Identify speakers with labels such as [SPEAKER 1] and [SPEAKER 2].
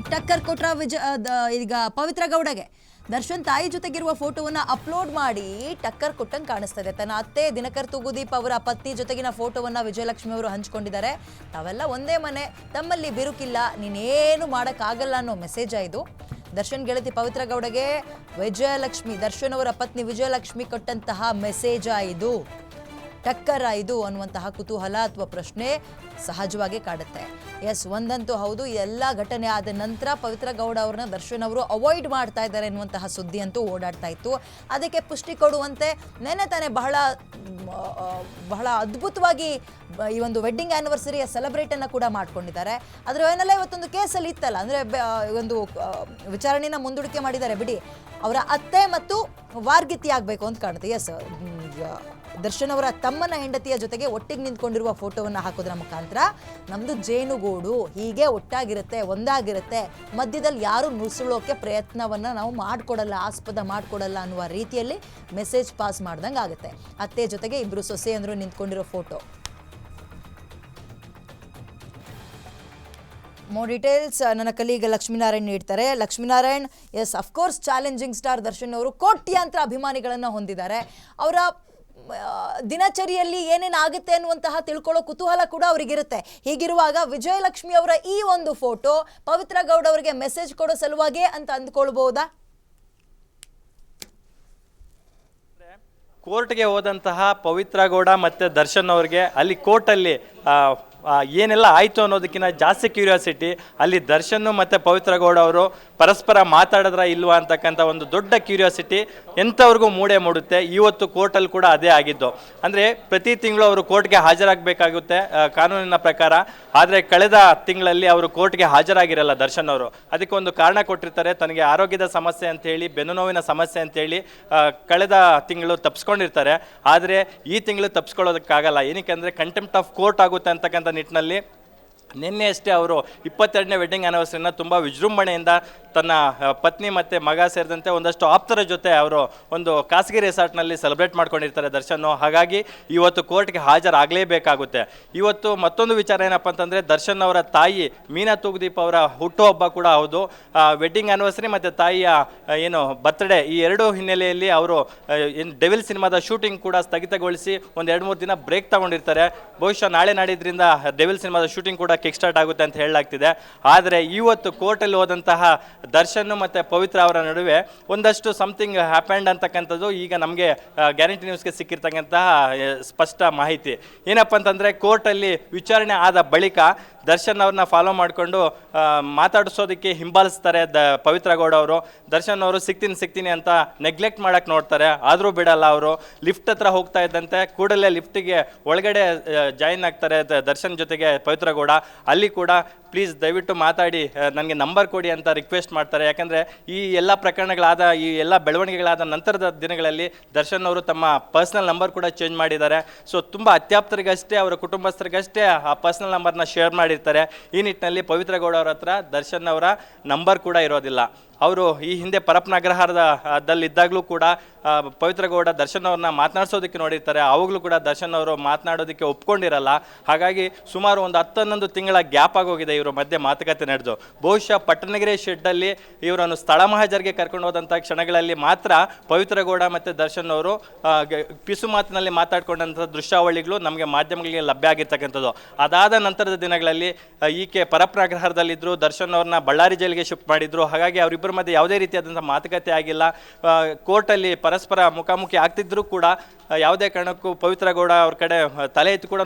[SPEAKER 1] ಟಕ್ಕರ್ ಕೊಟ್ರ ವಿಜ ಈಗ ಪವಿತ್ರ ಗೌಡಗೆ. ದರ್ಶನ್ ತಾಯಿ ಜೊತೆಗಿರುವ ಫೋಟೋವನ್ನ ಅಪ್ಲೋಡ್ ಮಾಡಿ ಟಕ್ಕರ್ ಕೊಟ್ಟಂಗೆ ಕಾಣಿಸ್ತಾ ಇದೆ ತನ್ನ ಅತ್ತೆ ದಿನಕರ್ ತುಗುದೀಪ್ ಅವರ ಪತ್ನಿ ಜೊತೆಗಿನ ಫೋಟೋವನ್ನ ವಿಜಯಲಕ್ಷ್ಮಿ ಅವರು ಹಂಚ್ಕೊಂಡಿದ್ದಾರೆ. ತಾವೆಲ್ಲ ಒಂದೇ ಮನೆ, ತಮ್ಮಲ್ಲಿ ಬಿರುಕಿಲ್ಲ, ನೀನೇನು ಮಾಡೋಕ್ಕಾಗಲ್ಲ ಅನ್ನೋ ಮೆಸೇಜ್ ಇದು. ದರ್ಶನ್ ಗೆಳತಿ ಪವಿತ್ರ ಗೌಡಗೆ ವಿಜಯಲಕ್ಷ್ಮಿ, ದರ್ಶನ್ ಅವರ ಪತ್ನಿ ವಿಜಯಲಕ್ಷ್ಮಿ ಕೊಟ್ಟಂತಹ ಮೆಸೇಜ್ ಇದು. ಟಕ್ಕರ ಇದು ಅನ್ನುವಂತಹ ಕುತೂಹಲ ಅಥವಾ ಪ್ರಶ್ನೆ ಸಹಜವಾಗಿ ಕಾಡುತ್ತೆ. ಎಸ್ ಒಂದಂತೂ ಹೌದು ಎಲ್ಲ ಘಟನೆ ಆದ ನಂತರ ಪವಿತ್ರ ಗೌಡ ಅವ್ರನ್ನ ದರ್ಶನ್ ಅವರು ಅವಾಯ್ಡ್ ಮಾಡ್ತಾ ಇದ್ದಾರೆ ಎನ್ನುವಂತಹ ಸುದ್ದಿ ಅಂತೂ ಓಡಾಡ್ತಾ ಇತ್ತು. ಅದಕ್ಕೆ ಪುಷ್ಟಿ ಕೊಡುವಂತೆ ನೆನೆ ತಾನೇ ಬಹಳ ಬಹಳ ಅದ್ಭುತವಾಗಿ ಈ ಒಂದು ವೆಡ್ಡಿಂಗ್ ಆ್ಯನಿವರ್ಸರಿಯ ಸೆಲೆಬ್ರೇಟನ್ನು ಕೂಡ ಮಾಡ್ಕೊಂಡಿದ್ದಾರೆ. ಅದರ ಏನೆಲ್ಲ, ಇವತ್ತೊಂದು ಕೇಸಲ್ಲಿ ಇತ್ತಲ್ಲ, ಅಂದರೆ ಒಂದು ವಿಚಾರಣೆಯನ್ನು ಮುಂದೂಡಿಕೆ ಮಾಡಿದ್ದಾರೆ. ಬಿಡಿ, ಅವರ ಅತ್ತೆ ಮತ್ತು ವಾರ್ಗಿತಿ ಆಗಬೇಕು ಅಂತ ಕಾಣುತ್ತೆ. ಎಸ್ ದರ್ಶನ್ ಅವರ ತಮ್ಮನ ಹೆಂಡತಿಯ ಜೊತೆಗೆ ಒಟ್ಟಿಗೆ ನಿಂತ್ಕೊಂಡಿರುವ ಫೋಟೋವನ್ನು ಹಾಕೋದ್ರ ಮುಖಾಂತರ ನಮ್ದು ಜೇನುಗೂಡು ಹೀಗೆ ಒಟ್ಟಾಗಿರುತ್ತೆ, ಒಂದಾಗಿರುತ್ತೆ. ಮಧ್ಯದಲ್ಲಿ ಯಾರು ನುಸುಳೋಕೆ ಪ್ರಯತ್ನವನ್ನ ನಾವು ಮಾಡ್ಕೊಡಲ್ಲ, ಆಸ್ಪದ ಮಾಡ್ಕೊಡಲ್ಲ ಅನ್ನುವ ರೀತಿಯಲ್ಲಿ ಮೆಸೇಜ್ ಪಾಸ್ ಮಾಡ್ದಂಗೆ ಆಗುತ್ತೆ ಅತ್ತೆ ಜೊತೆಗೆ ಇಬ್ರು ಸೊಸೆಯಂದ್ರು ನಿಂತ್ಕೊಂಡಿರೋ ಫೋಟೋ. ಮೋರ್ ಡೀಟೇಲ್ಸ್ ನನ್ನ ಕಲೀಗ ಲಕ್ಷ್ಮೀನಾರಾಯಣ್ ನೀಡ್ತಾರೆ. Lakshminarayan yes of course challenging star Darshan ಅವರು ಕೋಟ್ಯಾಂತರ ಅಭಿಮಾನಿಗಳನ್ನು ಹೊಂದಿದ್ದಾರೆ. ಅವರ ದಿನಚರಿಯಲ್ಲಿ ಏನೇನು ಆಗುತ್ತೆ ಅನ್ನುವಂತಹ ತಿಳ್ಕೊಳ್ಳೋ ಕುತೂಹಲ ಕೂಡ ಅವರಿಗಿರುತ್ತೆ. ಹೀಗಿರುವಾಗ ವಿಜಯಲಕ್ಷ್ಮಿ ಅವರ ಈ ಒಂದು ಫೋಟೋ ಪವಿತ್ರ ಗೌಡ ಅವರಿಗೆ ಮೆಸೇಜ್ ಕೊಡೋ ಸಲುವಾಗಿ ಅಂತ ಅಂದ್ಕೊಳ್ಬಹುದಾ
[SPEAKER 2] ಕೋರ್ಟ್ಗೆ ಹೋದಂತಹ ಪವಿತ್ರ ಗೌಡ ಮತ್ತು ದರ್ಶನ್ ಅವ್ರಿಗೆ ಅಲ್ಲಿ ಕೋರ್ಟಲ್ಲಿ ಏನೆಲ್ಲ ಆಯಿತು ಅನ್ನೋದಕ್ಕಿಂತ ಜಾಸ್ತಿ ಕ್ಯೂರಿಯಾಸಿಟಿ ಅಲ್ಲಿ ದರ್ಶನ್ ಮತ್ತು ಪವಿತ್ರ ಗೌಡ ಅವರು ಪರಸ್ಪರ ಮಾತಾಡಿದ್ರ ಇಲ್ವಾ ಅಂತಕ್ಕಂಥ ಒಂದು ದೊಡ್ಡ ಕ್ಯೂರಿಯಾಸಿಟಿ ಎಂಥವ್ರಿಗೂ ಮೂಡೆ ಮೂಡುತ್ತೆ. ಇವತ್ತು ಕೋರ್ಟಲ್ಲಿ ಕೂಡ ಅದೇ ಆಗಿದ್ದು. ಅಂದರೆ ಪ್ರತಿ ತಿಂಗಳು ಅವರು ಕೋರ್ಟ್ಗೆ ಹಾಜರಾಗಬೇಕಾಗುತ್ತೆ ಕಾನೂನಿನ ಪ್ರಕಾರ. ಆದರೆ ಕಳೆದ ತಿಂಗಳಲ್ಲಿ ಅವರು ಕೋರ್ಟ್ಗೆ ಹಾಜರಾಗಿರಲ್ಲ ದರ್ಶನ್ ಅವರು. ಅದಕ್ಕೆ ಒಂದು ಕಾರಣ ಕೊಟ್ಟಿರ್ತಾರೆ. ತನಗೆ ಆರೋಗ್ಯದ ಸಮಸ್ಯೆ ಅಂತೇಳಿ ಬೆನ್ನು ನೋವಿನ ಸಮಸ್ಯೆ ಅಂತೇಳಿ ಕಳೆದ ತಿಂಗಳು ತಪ್ಪಿಸ್ಕೊಂಡಿರ್ತಾರೆ ಆದರೆ ಈ ತಿಂಗಳು ತಪ್ಪಿಸ್ಕೊಳ್ಳೋದಕ್ಕಾಗಲ್ಲ ಏನಕ್ಕೆ ಅಂದರೆ ಕಂಟೆಂಪ್ಟ್ ಆಫ್ ಕೋರ್ಟ್ ಆಗುತ್ತೆ ಅಂತಕ್ಕಂಥ ನಿಟ್ಟಿನಲ್ಲಿ ನಿನ್ನೆ ಅಷ್ಟೇ ಅವರು ಇಪ್ಪತ್ತೆರಡನೇ ವೆಡ್ಡಿಂಗ್ ಆ್ಯನಿವರ್ಸರಿನ ತುಂಬ ವಿಜೃಂಭಣೆಯಿಂದ ತನ್ನ ಪತ್ನಿ ಮತ್ತು ಮಗ ಸೇರಿದಂತೆ ಒಂದಷ್ಟು ಆಪ್ತರ ಜೊತೆ ಅವರು ಒಂದು ಖಾಸಗಿ ರೆಸಾರ್ಟ್ನಲ್ಲಿ ಸೆಲೆಬ್ರೇಟ್ ಮಾಡ್ಕೊಂಡಿರ್ತಾರೆ ದರ್ಶನ್. ಹಾಗಾಗಿ ಇವತ್ತು ಕೋರ್ಟ್ಗೆ ಹಾಜರಾಗಲೇಬೇಕಾಗುತ್ತೆ. ಇವತ್ತು ಮತ್ತೊಂದು ವಿಚಾರ ಏನಪ್ಪ ಅಂತಂದರೆ ದರ್ಶನ್ ಅವರ ತಾಯಿ ಮೀನಾ ತೂಗುದೀಪ್ ಅವರ ಹುಟ್ಟುಹಬ್ಬ ಕೂಡ ಹೌದು. ವೆಡ್ಡಿಂಗ್ ಆ್ಯನಿವರ್ಸರಿ ಮತ್ತು ತಾಯಿಯ ಏನು ಬರ್ತ್ಡೇ ಈ ಎರಡು ಹಿನ್ನೆಲೆಯಲ್ಲಿ ಅವರು ಏನು ಡೆವಿಲ್ ಸಿನಿಮಾದ ಶೂಟಿಂಗ್ ಕೂಡ ಸ್ಥಗಿತಗೊಳಿಸಿ ಒಂದು ಎರಡು ಮೂರು ದಿನ ಬ್ರೇಕ್ ತಗೊಂಡಿರ್ತಾರೆ. ಬಹುಶಃ ನಾಳೆ ನಾಡಿದ್ರಿಂದ ಡೆವಿಲ್ ಸಿನಿಮಾದ ಶೂಟಿಂಗ್ ಕೂಡ ಕಿಕ್ ಸ್ಟಾರ್ಟ್ ಆಗುತ್ತೆ ಅಂತ ಹೇಳಲಾಗ್ತಿದೆ. ಆದರೆ ಇವತ್ತು ಕೋರ್ಟಲ್ಲಿ ಹೋದಂತಹ ದರ್ಶನ್ ಮತ್ತು ಪವಿತ್ರ ಅವರ ನಡುವೆ ಒಂದಷ್ಟು ಸಮಥಿಂಗ್ ಹ್ಯಾಪೆಂಡ್ ಅಂತಕ್ಕಂಥದ್ದು ಈಗ ನಮಗೆ ಗ್ಯಾರಂಟಿ ನ್ಯೂಸ್ಗೆ ಸಿಕ್ಕಿರ್ತಕ್ಕಂತಹ ಸ್ಪಷ್ಟ ಮಾಹಿತಿ. ಏನಪ್ಪ ಅಂತಂದರೆ ಕೋರ್ಟಲ್ಲಿ ವಿಚಾರಣೆ ಆದ ಬಳಿಕ ದರ್ಶನ್ ಅವ್ರನ್ನ ಫಾಲೋ ಮಾಡಿಕೊಂಡು ಮಾತಾಡಿಸೋದಕ್ಕೆ ಹಿಂಬಾಲಿಸ್ತಾರೆ ದ ಪವಿತ್ರ ಗೌಡ ಅವರು. ದರ್ಶನ್ ಅವರು ಸಿಗ್ತೀನಿ ಸಿಗ್ತೀನಿ ಅಂತ ನೆಗ್ಲೆಕ್ಟ್ ಮಾಡೋಕ್ಕೆ ನೋಡ್ತಾರೆ. ಆದರೂ ಬಿಡಲ್ಲ ಅವರು. ಲಿಫ್ಟ್ ಹತ್ರ ಹೋಗ್ತಾ ಇದ್ದಂತೆ, ಕೂಡಲೇ ಲಿಫ್ಟಿಗೆ ಒಳಗಡೆ ಜಾಯಿನ್ ಆಗ್ತಾರೆ ದರ್ಶನ್ ಜೊತೆಗೆ ಪವಿತ್ರ ಗೌಡ. ಅಲ್ಲಿ ಕೂಡ ಪ್ಲೀಸ್ ದಯವಿಟ್ಟು ಮಾತಾಡಿ ನನಗೆ ನಂಬರ್ ಕೊಡಿ ಅಂತ ರಿಕ್ವೆಸ್ಟ್ ಮಾಡ್ತಾರೆ. ಯಾಕಂದರೆ ಈ ಎಲ್ಲ ಪ್ರಕರಣಗಳಾದ, ಈ ಎಲ್ಲ ಬೆಳವಣಿಗೆಗಳಾದ ನಂತರದ ದಿನಗಳಲ್ಲಿ ದರ್ಶನ್ ಅವರು ತಮ್ಮ ಪರ್ಸ್ನಲ್ ನಂಬರ್ ಕೂಡ ಚೇಂಜ್ ಮಾಡಿದ್ದಾರೆ. ಸೊ ತುಂಬ ಅತ್ಯಾಪ್ತರಿಗಷ್ಟೇ, ಅವರ ಕುಟುಂಬಸ್ಥರಿಗಷ್ಟೇ ಆ ಪರ್ಸ್ನಲ್ ನಂಬರ್ನ ಶೇರ್ ಮಾಡಿರ್ತಾರೆ. ಈ ನಿಟ್ಟಿನಲ್ಲಿ ಪವಿತ್ರ ಗೌಡ ಅವ್ರ ಹತ್ರ ದರ್ಶನ್ ಅವರ ನಂಬರ್ ಕೂಡ ಇರೋದಿಲ್ಲ. ಅವರು ಈ ಹಿಂದೆ ಆ, ದಲ್ಲಿದ್ದಾಗಲೂ ಕೂಡ ಪವಿತ್ರಗೌಡ ಪವಿತ್ರ ಗೌಡ ದರ್ಶನ್ ಅವ್ರನ್ನ ಮಾತನಾಡಿಸೋದಕ್ಕೆ ನೋಡಿರ್ತಾರೆ. ಅವಾಗಲೂ ಕೂಡ ದರ್ಶನ್ ಅವರು ಮಾತನಾಡೋದಕ್ಕೆ ಒಪ್ಕೊಂಡಿರಲ್ಲ. ಹಾಗಾಗಿ ಸುಮಾರು ಒಂದು ಹತ್ತು ಹನ್ನೊಂದು ತಿಂಗಳ ಗ್ಯಾಪ್ ಆಗೋಗಿದೆ ಇವರ ಮಧ್ಯೆ ಮಾತುಕತೆ ನಡೆದು. ಬಹುಶಃ ಪಟ್ಟಣಗಿರಿ ಶೆಡ್ಡಲ್ಲಿ ಇವರನ್ನು ಸ್ಥಳ ಮಹಾಜರ್ಗೆ ಕರ್ಕೊಂಡು ಹೋದಂಥ ಕ್ಷಣಗಳಲ್ಲಿ ಮಾತ್ರ ಪವಿತ್ರಗೌಡ ಮತ್ತು ದರ್ಶನ್ ಅವರು ಪಿಸು ಮಾತಿನಲ್ಲಿ ಮಾತಾಡ್ಕೊಂಡಂಥ ದೃಶ್ಯಾವಳಿಗಳು ನಮಗೆ ಮಾಧ್ಯಮಗಳಿಗೆ ಲಭ್ಯ ಆಗಿರ್ತಕ್ಕಂಥದ್ದು. ಅದಾದ ನಂತರದ ದಿನಗಳಲ್ಲಿ ಈಕೆ ಪರಪ್ರಾಗ್ರಹದಲ್ಲಿದ್ದರು ದರ್ಶನ್ ಅವ್ರನ್ನ ಬಳ್ಳಾರಿ ಜೈಲಿಗೆ ಶಿಫ್ಟ್ ಮಾಡಿದ್ರು. ಹಾಗಾಗಿ ಅವರಿಬ್ಬರ ಮಧ್ಯೆ ಯಾವುದೇ ರೀತಿಯಾದಂಥ ಮಾತುಕತೆ ಆಗಿಲ್ಲ. ಕೋರ್ಟಲ್ಲಿ ಪರಸ್ಪರ ಮುಖಾಮುಖಿ ಆಗ್ತಿದ್ರು ಕೂಡ ಯಾವುದೇ ಕಾರಣಕ್ಕೂ ಪವಿತ್ರ ಗೌಡ ಅವ್ರ ಕಡೆ ತಲೆ ಎತ್ತಿ ಕೂಡ